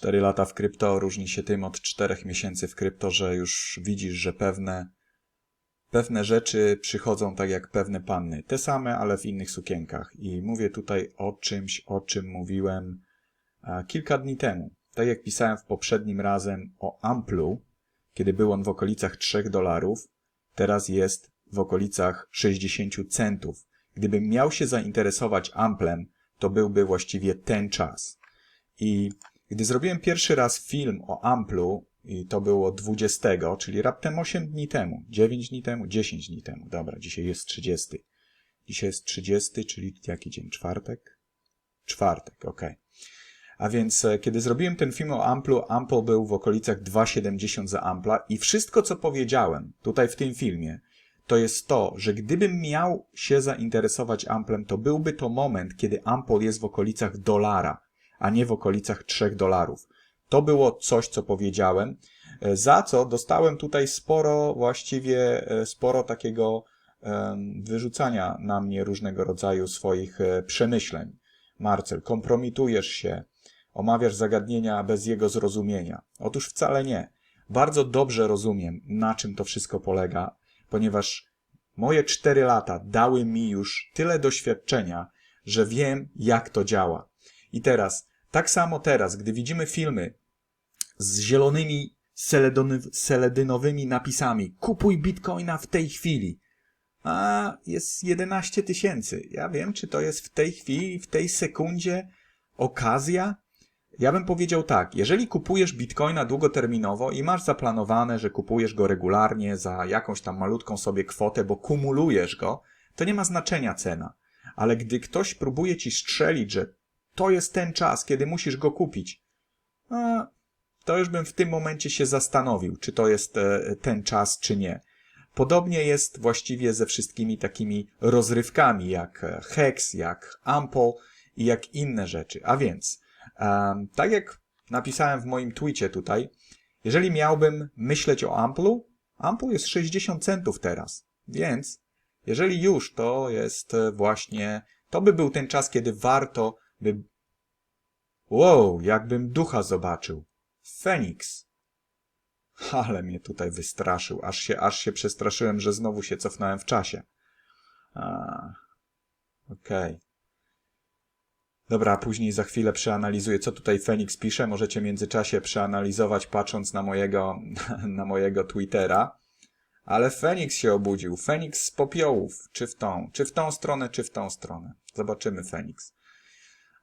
4 lata w krypto różni się tym od 4 miesięcy w krypto, że już widzisz, że pewne, pewne rzeczy przychodzą tak jak pewne panny. Te same, ale w innych sukienkach. I mówię tutaj o czymś, o czym mówiłem e, kilka dni temu. Tak jak pisałem w poprzednim razem o Amplu, kiedy był on w okolicach 3 dolarów, teraz jest w okolicach 60 centów. Gdybym miał się zainteresować Amplem, to byłby właściwie ten czas. I gdy zrobiłem pierwszy raz film o Amplu, i to było 20, czyli raptem 8 dni temu, 9 dni temu, 10 dni temu, dobra, dzisiaj jest 30. Dzisiaj jest 30, czyli jaki dzień? Czwartek? Czwartek, ok. A więc e, kiedy zrobiłem ten film o Amplu, Ample był w okolicach 2,70 za Ampla i wszystko co powiedziałem tutaj w tym filmie, to jest to, że gdybym miał się zainteresować Amplem, to byłby to moment, kiedy Ample jest w okolicach dolara, a nie w okolicach 3 dolarów. To było coś, co powiedziałem, e, za co dostałem tutaj sporo, właściwie e, sporo takiego wyrzucania na mnie różnego rodzaju swoich e, przemyśleń. Marcel, kompromitujesz się, omawiasz zagadnienia bez jego zrozumienia. Otóż wcale nie. Bardzo dobrze rozumiem, na czym to wszystko polega, ponieważ moje cztery lata dały mi już tyle doświadczenia, że wiem, jak to działa. I teraz, tak samo teraz, gdy widzimy filmy z zielonymi seledynowymi napisami kupuj bitcoina w tej chwili. A jest 11 tysięcy. Ja wiem, czy to jest w tej chwili, w tej sekundzie okazja? Ja bym powiedział tak, jeżeli kupujesz bitcoina długoterminowo i masz zaplanowane, że kupujesz go regularnie za jakąś tam malutką sobie kwotę, bo kumulujesz go, to nie ma znaczenia cena. Ale gdy ktoś próbuje ci strzelić, że to jest ten czas, kiedy musisz go kupić, a, to już bym w tym momencie się zastanowił, czy to jest e, ten czas, czy nie. Podobnie jest właściwie ze wszystkimi takimi rozrywkami, jak e, Hex, jak Ample i jak inne rzeczy. A więc, em, tak jak napisałem w moim tweetie tutaj, jeżeli miałbym myśleć o Amplu, Ample jest 60 centów teraz, więc jeżeli już, to jest e, właśnie, to by był ten czas, kiedy warto by... Wow, jakbym ducha zobaczył. Feniks. Ale mnie tutaj wystraszył, aż się, aż się przestraszyłem, że znowu się cofnąłem w czasie. A, Okej. Dobra, później za chwilę przeanalizuję, co tutaj Feniks pisze. Możecie w międzyczasie przeanalizować, patrząc na mojego, na mojego Twittera. Ale Feniks się obudził. Feniks z popiołów. Czy w tą, czy w tą stronę, czy w tą stronę. Zobaczymy Feniks.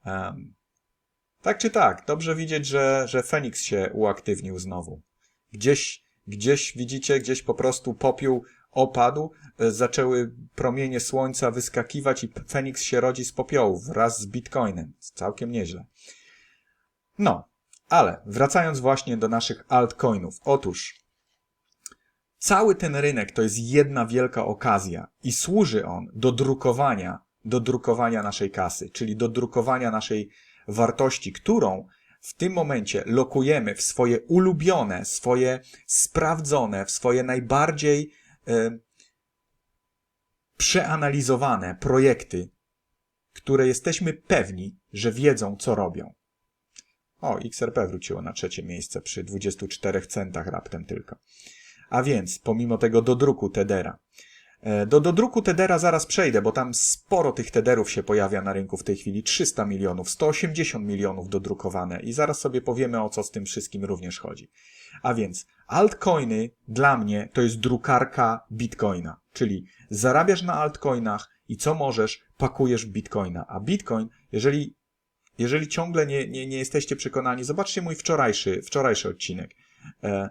Um, tak czy tak, dobrze widzieć, że, że Feniks się uaktywnił znowu. Gdzieś, gdzieś widzicie, gdzieś po prostu popiół opadł, e, zaczęły promienie słońca wyskakiwać i Feniks się rodzi z popiołów wraz z Bitcoinem. Całkiem nieźle. No, ale wracając właśnie do naszych altcoinów. Otóż cały ten rynek to jest jedna wielka okazja i służy on do drukowania, do drukowania naszej kasy, czyli do drukowania naszej wartości, którą w tym momencie lokujemy w swoje ulubione, swoje sprawdzone, w swoje najbardziej e, przeanalizowane projekty, które jesteśmy pewni, że wiedzą, co robią. O, XRP wróciło na trzecie miejsce przy 24 centach raptem tylko. A więc, pomimo tego dodruku Tedera. E, Do dodruku Tedera zaraz przejdę, bo tam sporo tych Tederów się pojawia na rynku w tej chwili. 300 milionów, 180 milionów dodrukowane i zaraz sobie powiemy o co z tym wszystkim również chodzi. A więc altcoiny dla mnie to jest drukarka bitcoina, czyli zarabiasz na altcoinach i co możesz, pakujesz bitcoina. A bitcoin, jeżeli, jeżeli ciągle nie, nie, nie jesteście przekonani, zobaczcie mój wczorajszy, wczorajszy odcinek. E,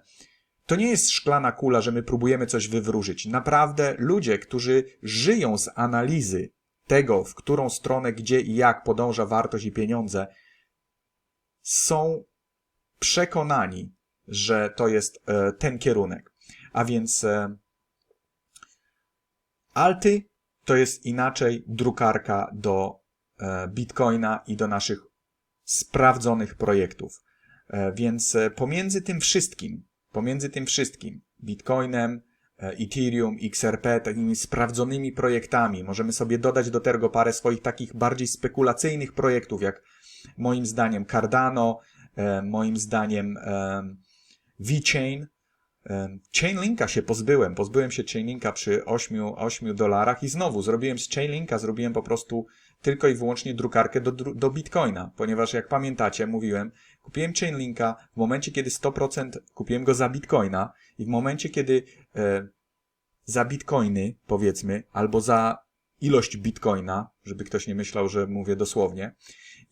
to nie jest szklana kula, że my próbujemy coś wywróżyć. Naprawdę ludzie, którzy żyją z analizy tego, w którą stronę, gdzie i jak podąża wartość i pieniądze, są przekonani, że to jest e, ten kierunek. A więc e, alty to jest inaczej drukarka do e, bitcoina i do naszych sprawdzonych projektów. Więc pomiędzy tym wszystkim, pomiędzy tym wszystkim, Bitcoinem, e, Ethereum, XRP, takimi sprawdzonymi projektami, możemy sobie dodać do tego parę swoich takich bardziej spekulacyjnych projektów, jak moim zdaniem Cardano, e, moim zdaniem e, VeChain. Chainlinka się pozbyłem. Pozbyłem się Chainlinka przy 8, 8 dolarach i znowu zrobiłem z Chainlinka, zrobiłem po prostu tylko i wyłącznie drukarkę do, do Bitcoina, ponieważ jak pamiętacie, mówiłem, kupiłem Chainlinka w momencie, kiedy 100% kupiłem go za Bitcoina i w momencie, kiedy e, za bitcoiny, powiedzmy, albo za ilość bitcoina, żeby ktoś nie myślał, że mówię dosłownie.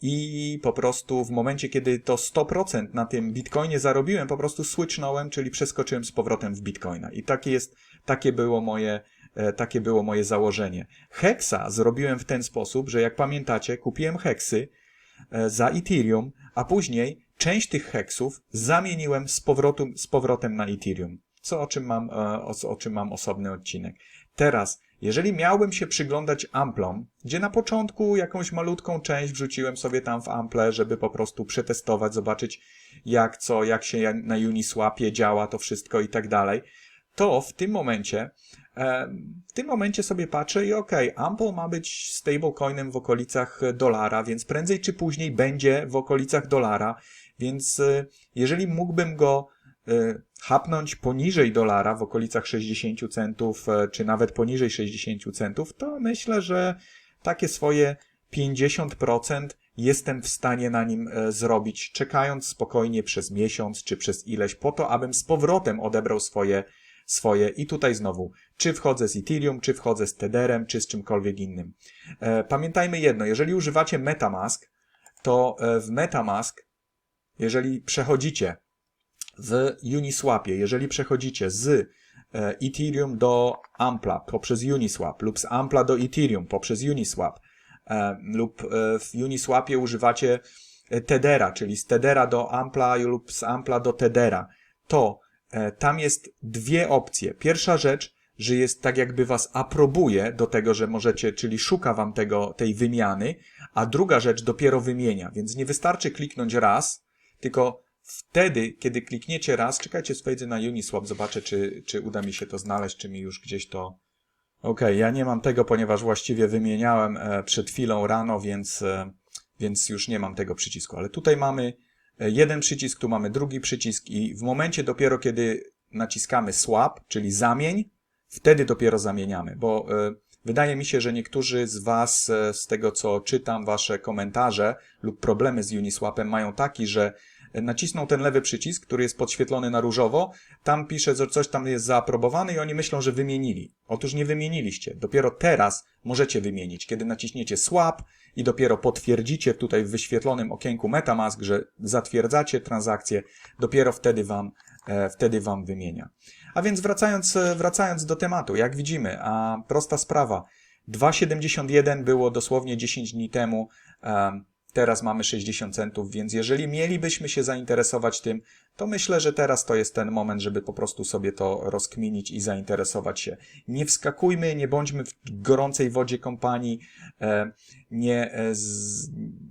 I po prostu w momencie, kiedy to 100% na tym bitcoinie zarobiłem, po prostu switchnąłem, czyli przeskoczyłem z powrotem w bitcoina. I takie jest, takie było moje, e, takie było moje założenie. Hexa zrobiłem w ten sposób, że jak pamiętacie, kupiłem heksy e, za Ethereum, a później część tych heksów zamieniłem z, powrotu, z powrotem na Ethereum co o czym mam, e, o, o czym mam osobny odcinek. Teraz, jeżeli miałbym się przyglądać amplom, gdzie na początku jakąś malutką część wrzuciłem sobie tam w ample, żeby po prostu przetestować, zobaczyć jak co, jak się na Uniswapie działa to wszystko i tak dalej, to w tym momencie w tym momencie sobie patrzę i okay, Ample ma być stablecoinem w okolicach dolara, więc prędzej czy później będzie w okolicach dolara, więc e, jeżeli mógłbym go e, hapnąć poniżej dolara w okolicach 60 centów, e, czy nawet poniżej 60 centów, to myślę, że takie swoje 50% jestem w stanie na nim e, zrobić, czekając spokojnie przez miesiąc, czy przez ileś, po to, abym z powrotem odebrał swoje, swoje i tutaj znowu, czy wchodzę z Ethereum, czy wchodzę z Tetherem, czy z czymkolwiek innym. E, pamiętajmy jedno, jeżeli używacie Metamask, to w Metamask, jeżeli przechodzicie w Uniswapie, jeżeli przechodzicie z e, Ethereum do Ampla poprzez Uniswap lub z Ampla do Ethereum poprzez Uniswap e, lub e, w Uniswapie używacie Tedera, czyli z Tedera do Ampla lub z Ampla do Tedera, to tam jest dwie opcje. Pierwsza rzecz, że jest tak jakby was aprobuje do tego, że możecie, czyli szuka wam tego, tej wymiany, a druga rzecz dopiero wymienia, więc nie wystarczy kliknąć raz, tylko Wtedy, kiedy klikniecie raz, czekajcie, wejdę na Uniswap, zobaczę, czy, czy uda mi się to znaleźć, czy mi już gdzieś to... Ok, ja nie mam tego, ponieważ właściwie wymieniałem e, przed chwilą rano, więc, e, więc już nie mam tego przycisku. Ale tutaj mamy e, jeden przycisk, tu mamy drugi przycisk i w momencie dopiero, kiedy naciskamy swap, czyli zamień, wtedy dopiero zamieniamy, bo wydaje mi się, że niektórzy z Was, z tego co czytam, Wasze komentarze lub problemy z Uniswapem mają taki, że nacisną ten lewy przycisk, który jest podświetlony na różowo, tam pisze, że coś tam jest zaaprobowany i oni myślą, że wymienili. Otóż nie wymieniliście. Dopiero teraz możecie wymienić, kiedy naciśniecie swap i dopiero potwierdzicie tutaj w wyświetlonym okienku MetaMask, że zatwierdzacie transakcję, dopiero wtedy wam, e, wtedy wam wymienia. A więc wracając, e, wracając do tematu, jak widzimy, a prosta sprawa. 2,71 było dosłownie 10 dni temu. E, Teraz mamy 60 centów, więc jeżeli mielibyśmy się zainteresować tym, to myślę, że teraz to jest ten moment, żeby po prostu sobie to rozkminić i zainteresować się. Nie wskakujmy, nie bądźmy w gorącej wodzie kompanii, e, nie, e,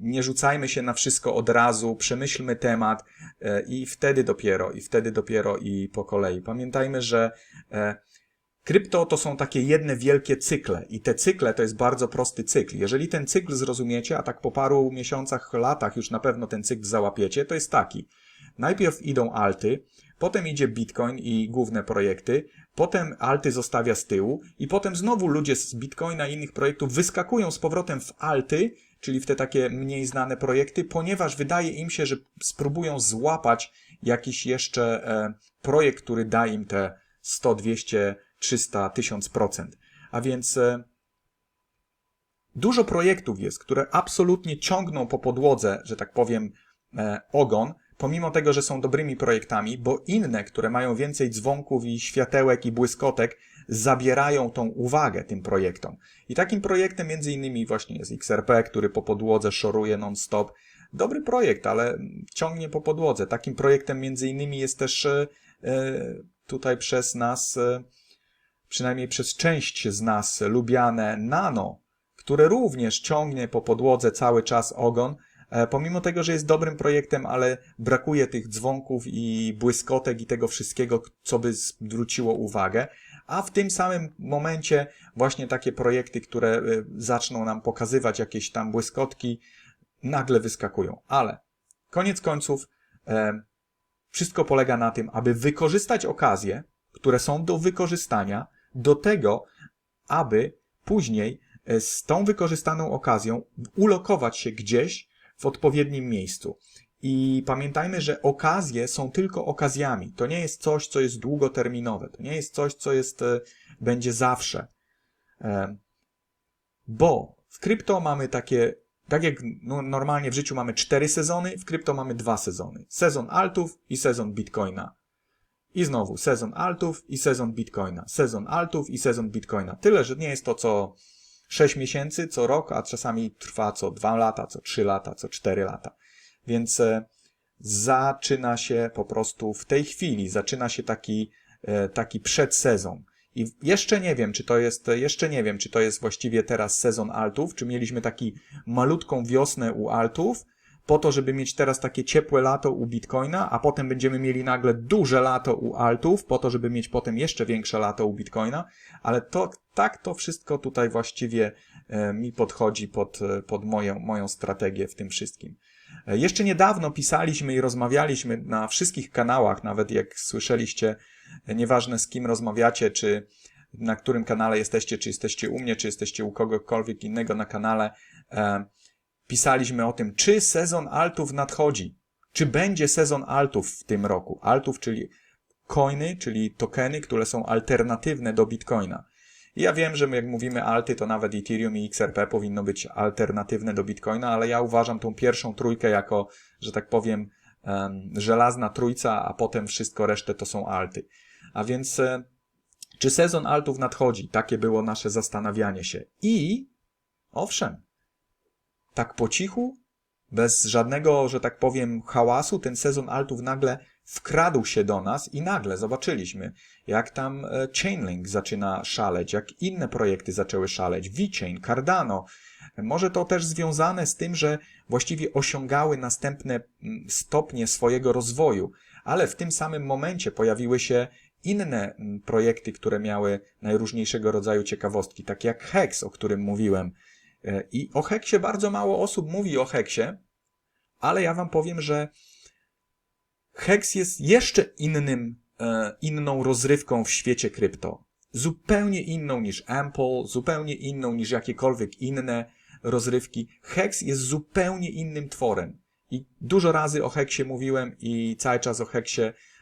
nie rzucajmy się na wszystko od razu, przemyślmy temat e, i wtedy dopiero, i wtedy dopiero i po kolei. Pamiętajmy, że Krypto to są takie jedne wielkie cykle i te cykle to jest bardzo prosty cykl. Jeżeli ten cykl zrozumiecie, a tak po paru miesiącach, latach już na pewno ten cykl załapiecie, to jest taki. Najpierw idą alty, potem idzie Bitcoin i główne projekty, potem alty zostawia z tyłu i potem znowu ludzie z Bitcoina i innych projektów wyskakują z powrotem w alty, czyli w te takie mniej znane projekty, ponieważ wydaje im się, że spróbują złapać jakiś jeszcze e, projekt, który da im te 100, 200, 300, 1000%. A więc e, dużo projektów jest, które absolutnie ciągną po podłodze, że tak powiem, e, ogon, pomimo tego, że są dobrymi projektami, bo inne, które mają więcej dzwonków i światełek i błyskotek, zabierają tą uwagę tym projektom. I takim projektem między innymi właśnie jest XRP, który po podłodze szoruje non-stop. Dobry projekt, ale ciągnie po podłodze. Takim projektem między innymi jest też e, tutaj przez nas przynajmniej przez część z nas lubiane nano, które również ciągnie po podłodze cały czas ogon, e, pomimo tego, że jest dobrym projektem, ale brakuje tych dzwonków i błyskotek i tego wszystkiego, co by zwróciło uwagę. A w tym samym momencie właśnie takie projekty, które e, zaczną nam pokazywać jakieś tam błyskotki, nagle wyskakują. Ale koniec końców E, wszystko polega na tym, aby wykorzystać okazje, które są do wykorzystania, do tego, aby później e, z tą wykorzystaną okazją ulokować się gdzieś w odpowiednim miejscu. I pamiętajmy, że okazje są tylko okazjami. To nie jest coś, co jest długoterminowe. To nie jest coś, co jest, e, będzie zawsze. E, Bo w krypto mamy takie, tak jak no, normalnie w życiu mamy cztery sezony, w krypto mamy dwa sezony. Sezon altów i sezon bitcoina. I znowu sezon altów i sezon bitcoina. Sezon altów i sezon bitcoina. Tyle, że nie jest to co 6 miesięcy, co rok, a czasami trwa co 2 lata, co 3 lata, co 4 lata. Więc e, zaczyna się po prostu w tej chwili, zaczyna się taki, e, taki przedsezon. I jeszcze nie wiem, czy to jest, jeszcze nie wiem, czy to jest właściwie teraz sezon altów, czy mieliśmy taki malutką wiosnę u altów, po to, żeby mieć teraz takie ciepłe lato u Bitcoina, a potem będziemy mieli nagle duże lato u altów, po to, żeby mieć potem jeszcze większe lato u Bitcoina, ale to, tak to wszystko tutaj właściwie e, mi podchodzi pod, e, pod moją, moją strategię w tym wszystkim. E, Jeszcze niedawno pisaliśmy i rozmawialiśmy na wszystkich kanałach, nawet jak słyszeliście, nieważne z kim rozmawiacie, czy na którym kanale jesteście, czy jesteście u mnie, czy jesteście u kogokolwiek innego na kanale, pisaliśmy o tym, czy sezon altów nadchodzi, czy będzie sezon altów w tym roku. Altów, czyli coiny, czyli tokeny, które są alternatywne do Bitcoina. I ja wiem, że my jak mówimy alty, to nawet Ethereum i XRP powinno być alternatywne do Bitcoina, ale ja uważam tą pierwszą trójkę jako, że tak powiem, em, żelazna trójca, a potem wszystko resztę to są alty. A więc e, czy sezon altów nadchodzi? Takie było nasze zastanawianie się. I owszem, tak po cichu, bez żadnego, że tak powiem, hałasu, ten sezon altów nagle wkradł się do nas i nagle zobaczyliśmy, jak tam e, Chainlink zaczyna szaleć, jak inne projekty zaczęły szaleć, VeChain, Cardano. Może to też związane z tym, że właściwie osiągały następne mm, stopnie swojego rozwoju, ale w tym samym momencie pojawiły się inne mm, projekty, które miały najróżniejszego rodzaju ciekawostki, takie jak Hex, o którym mówiłem. I o Heksie bardzo mało osób mówi o Heksie, ale ja wam powiem, że Hex jest jeszcze innym, e, inną rozrywką w świecie krypto. Zupełnie inną niż Ample, zupełnie inną niż jakiekolwiek inne rozrywki. Hex jest zupełnie innym tworem. I dużo razy o Heksie mówiłem i cały czas o Heksie,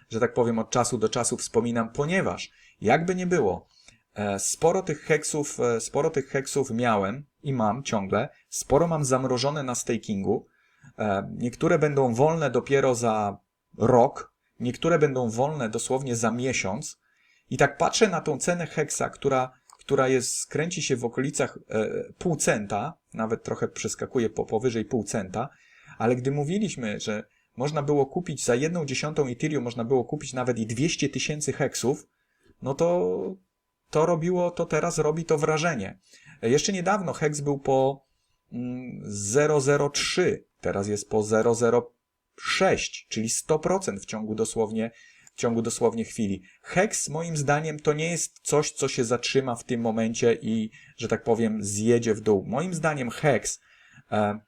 że tak powiem, od czasu do czasu wspominam, ponieważ jakby nie było, sporo tych heksów, e, sporo tych heksów miałem i mam ciągle, sporo mam zamrożone na stakingu. E, Niektóre będą wolne dopiero za rok, niektóre będą wolne dosłownie za miesiąc. I tak patrzę na tą cenę heksa, która, która jest, kręci się w okolicach e, pół centa, nawet trochę przeskakuje po, powyżej pół centa, ale gdy mówiliśmy, że można było kupić za jedną dziesiątą Ethereum, można było kupić nawet i 200 tysięcy heksów, no to to robiło, to teraz robi to wrażenie. Jeszcze niedawno heks był po mm, 0,03, teraz jest po 0,06, czyli 100% w ciągu dosłownie, w ciągu dosłownie chwili. Hex moim zdaniem to nie jest coś, co się zatrzyma w tym momencie i, że tak powiem, zjedzie w dół. Moim zdaniem Hex e,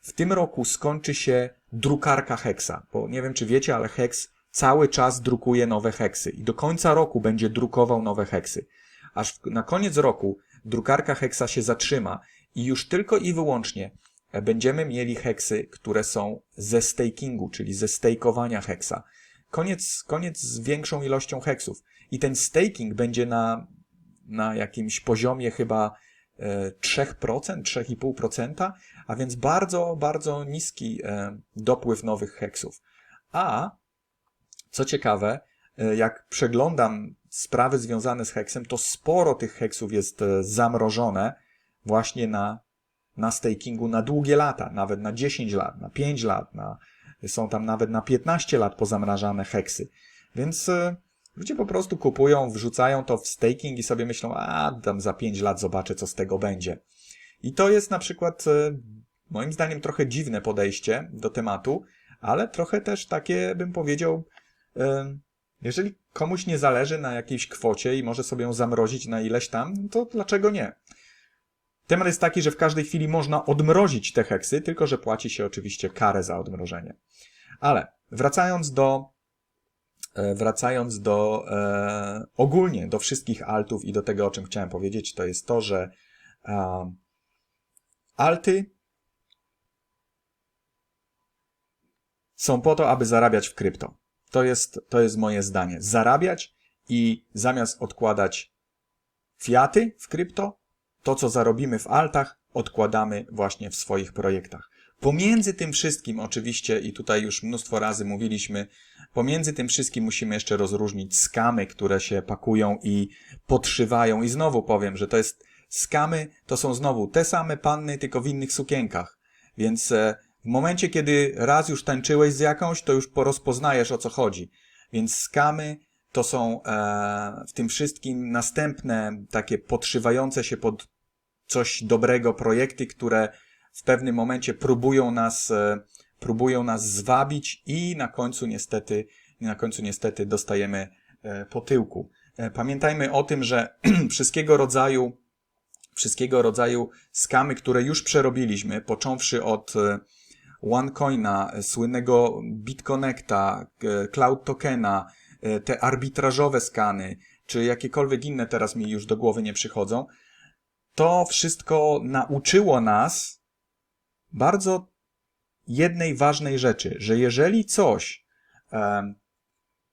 w tym roku skończy się drukarka Hexa, bo nie wiem, czy wiecie, ale Hex cały czas drukuje nowe heksy i do końca roku będzie drukował nowe heksy. Aż na koniec roku drukarka Hexa się zatrzyma i już tylko i wyłącznie e, będziemy mieli heksy, które są ze stakingu, czyli ze stakeowania Hexa. Koniec, koniec z większą ilością heksów. I ten staking będzie na, na jakimś poziomie chyba e, 3%, 3,5%, a więc bardzo, bardzo niski e, dopływ nowych heksów. A co ciekawe, e, jak przeglądam sprawy związane z heksem, to sporo tych heksów jest e, zamrożone właśnie na, na stakingu na długie lata, nawet na 10 lat, na 5 lat, na, są tam nawet na 15 lat pozamrażane heksy. Więc e, ludzie po prostu kupują, wrzucają to w staking i sobie myślą, a tam za 5 lat zobaczę, co z tego będzie. I to jest na przykład e, moim zdaniem trochę dziwne podejście do tematu, ale trochę też takie, bym powiedział, e, jeżeli komuś nie zależy na jakiejś kwocie i może sobie ją zamrozić na ileś tam, to dlaczego nie? Temat jest taki, że w każdej chwili można odmrozić te heksy, tylko że płaci się oczywiście karę za odmrożenie. Ale wracając do, e, wracając do e, ogólnie do wszystkich altów i do tego, o czym chciałem powiedzieć, to jest to, że e, alty są po to, aby zarabiać w krypto. To jest, to jest moje zdanie. Zarabiać i zamiast odkładać fiaty w krypto, to co zarobimy w altach, odkładamy właśnie w swoich projektach. Pomiędzy tym wszystkim, oczywiście, i tutaj już mnóstwo razy mówiliśmy, pomiędzy tym wszystkim musimy jeszcze rozróżnić skamy, które się pakują i podszywają. I znowu powiem, że to jest skamy, to są znowu te same panny, tylko w innych sukienkach. Więc e, w momencie, kiedy raz już tańczyłeś z jakąś, to już porozpoznajesz o co chodzi. Więc skamy to są e, w tym wszystkim następne takie podszywające się pod coś dobrego projekty, które w pewnym momencie próbują nas, e, próbują nas zwabić i na końcu niestety, na końcu niestety dostajemy e, po tyłku. E, Pamiętajmy o tym, że wszystkiego rodzaju, wszystkiego rodzaju skamy, które już przerobiliśmy, począwszy od e, OneCoina, e, słynnego BitConnecta, e, Cloud Tokena, e, te arbitrażowe skany, czy jakiekolwiek inne teraz mi już do głowy nie przychodzą, to wszystko nauczyło nas bardzo jednej ważnej rzeczy, że jeżeli coś em,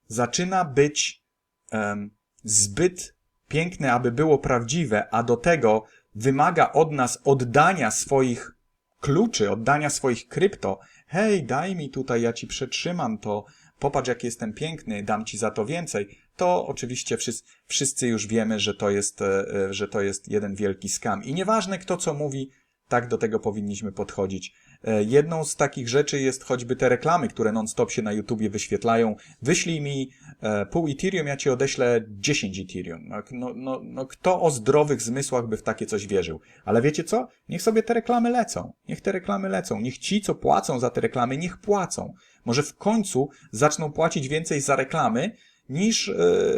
zaczyna być em, zbyt piękne, aby było prawdziwe, a do tego wymaga od nas oddania swoich kluczy, oddania swoich krypto, hej, daj mi tutaj, ja ci przetrzymam to, popatrz jak jestem piękny, dam ci za to więcej, to oczywiście wszyscy, wszyscy już wiemy, że to, jest, e, e, że to jest jeden wielki skam. I nieważne kto co mówi, tak do tego powinniśmy podchodzić. E, Jedną z takich rzeczy jest choćby te reklamy, które non-stop się na YouTubie wyświetlają. Wyślij mi e, pół Ethereum, ja ci odeślę 10 Ethereum. No, no, no, no kto o zdrowych zmysłach by w takie coś wierzył? Ale wiecie co? Niech sobie te reklamy lecą. Niech te reklamy lecą. Niech ci, co płacą za te reklamy, niech płacą. Może w końcu zaczną płacić więcej za reklamy, niż e,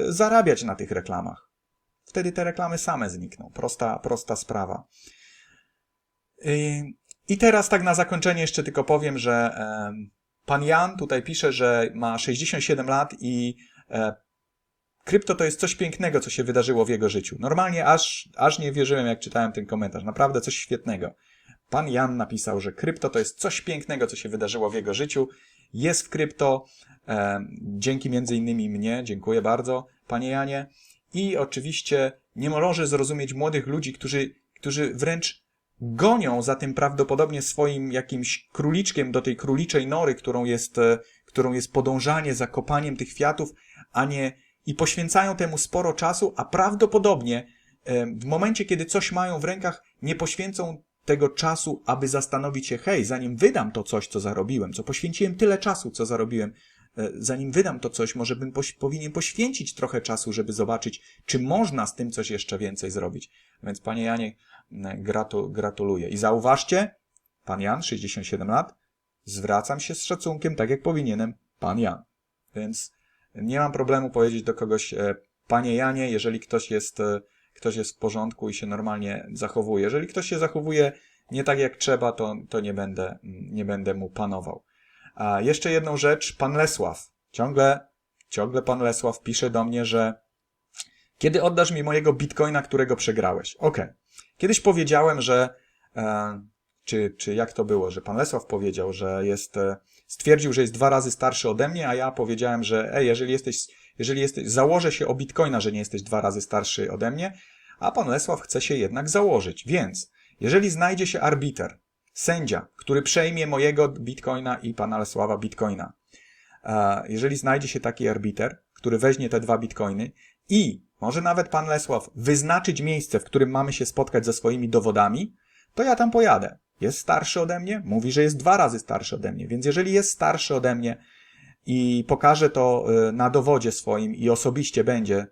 zarabiać na tych reklamach. Wtedy te reklamy same znikną. Prosta, prosta sprawa. Yy, I teraz tak na zakończenie jeszcze tylko powiem, że pan Jan tutaj pisze, że ma 67 lat i e, krypto to jest coś pięknego, co się wydarzyło w jego życiu. Normalnie aż, aż nie wierzyłem, jak czytałem ten komentarz. Naprawdę coś świetnego. Pan Jan napisał, że krypto to jest coś pięknego, co się wydarzyło w jego życiu. Jest w krypto, dzięki między innymi mnie, dziękuję bardzo, panie Janie. I oczywiście nie może zrozumieć młodych ludzi, którzy, którzy wręcz gonią za tym prawdopodobnie swoim jakimś króliczkiem do tej króliczej nory, którą jest, e, którą jest podążanie za kopaniem tych kwiatów, a nie i poświęcają temu sporo czasu, a prawdopodobnie e, w momencie, kiedy coś mają w rękach, nie poświęcą tego czasu, aby zastanowić się, hej, zanim wydam to coś, co zarobiłem, co poświęciłem tyle czasu, co zarobiłem, e, zanim wydam to coś, może bym poś powinien poświęcić trochę czasu, żeby zobaczyć, czy można z tym coś jeszcze więcej zrobić. Więc panie Janie, gratu gratuluję. I zauważcie, pan Jan, 67 lat, zwracam się z szacunkiem, tak jak powinienem, pan Jan. Więc nie mam problemu powiedzieć do kogoś, e, panie Janie, jeżeli ktoś jest, e, ktoś jest w porządku i się normalnie zachowuje. Jeżeli ktoś się zachowuje nie tak jak trzeba, to, to nie będę, nie będę mu panował. A jeszcze jedną rzecz, pan Lesław. Ciągle, ciągle pan Lesław pisze do mnie, że kiedy oddasz mi mojego bitcoina, którego przegrałeś? Okej. Kiedyś powiedziałem, że, e, czy, czy jak to było, że pan Lesław powiedział, że jest, e, stwierdził, że jest dwa razy starszy ode mnie, a ja powiedziałem, że ej, jeżeli jesteś, jeżeli jesteś, założę się o bitcoina, że nie jesteś dwa razy starszy ode mnie, a pan Lesław chce się jednak założyć. Więc, jeżeli znajdzie się arbiter, sędzia, który przejmie mojego bitcoina i pana Lesława bitcoina, e, jeżeli znajdzie się taki arbiter, który weźmie te dwa bitcoiny i może nawet pan Lesław wyznaczyć miejsce, w którym mamy się spotkać ze swoimi dowodami, to ja tam pojadę. Jest starszy ode mnie, mówi, że jest dwa razy starszy ode mnie, więc jeżeli jest starszy ode mnie i pokaże to y, na dowodzie swoim i osobiście będzie,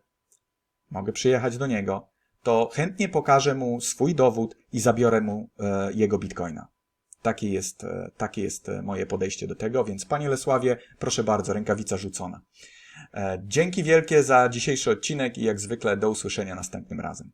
mogę przyjechać do niego, to chętnie pokażę mu swój dowód i zabiorę mu e, jego bitcoina. Takie jest, e, takie jest moje podejście do tego, więc panie Lesławie, proszę bardzo, rękawica rzucona. E, Dzięki wielkie za dzisiejszy odcinek i jak zwykle do usłyszenia następnym razem.